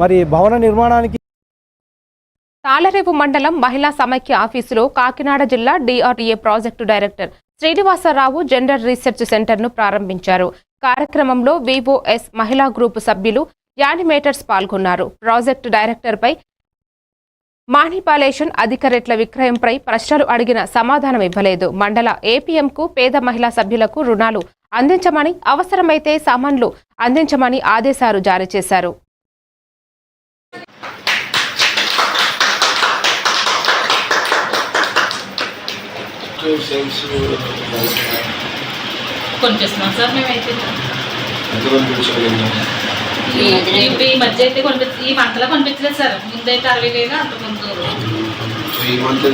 మరి భవన నిర్మాణానికి తాళరేపు మండలం మహిళా సమైక్య ఆఫీసులో కాకినాడ జిల్లా DRDA project director Srinivasarao gender research సెంటర్ను ప్రారంభించారు. కార్యక్రమంలో వివోఎస్ మహిళా గ్రూపు సభ్యులు యానిమేటర్స్ పాల్గొన్నారు. ప్రాజెక్టు డైరెక్టర్పై మానిపాలేషన్ అధిక రేట్ల విక్రయంపై ప్రశ్నలు అడిగిన సమాధానం ఇవ్వలేదు. మండల ఏపీఎంకు పేద మహిళా సభ్యులకు రుణాలు అందించమని అవసరమైతే సామాన్లు అందించమని ఆదేశాలు జారీ చేశారు. సేల్స్ కొనిపిస్తున్నాం సార్ మేమైతే ఈ మధ్య అయితే కొనిపించ ఈ మంతలో కొనిపించలేదు సార్. ముందైతే అరవై వేలు అంత ముందు సో ఈ మంత్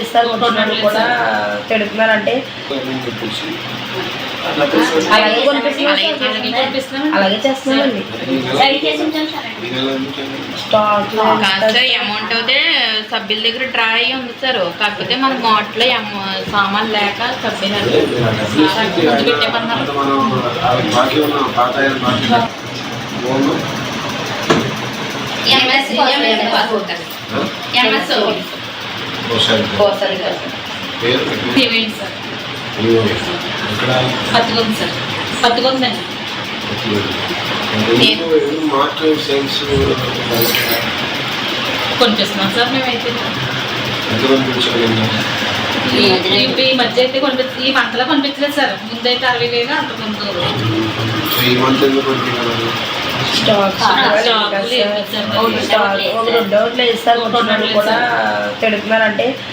ఇస్తారు కూడా తిడుతున్నారంటే? అలాగే చేస్తున్నామండి. స్టాక్ అమౌంట్ అయితే సభ్యుల దగ్గర డ్రా అయ్యి ఉంది సార్. కాకపోతే మన మోట్లో సామాన్ లేక సభ్యులు పెట్టేమన్నారు. ఇవేంటి సార్. మేమైతే. ఈ మధ్య అయితే కొనిపించ ఈ మంతలో కొనిపించలేదు సార్. ముందైతే అరవై వేలు అంత ముందు సో ఈ మంత్ ఎందుకు పంపించాలి స్టాక్. మరి. స్టాక్. ఒక రెండు ఇస్తారు కూడా తిడుతున్నారంటే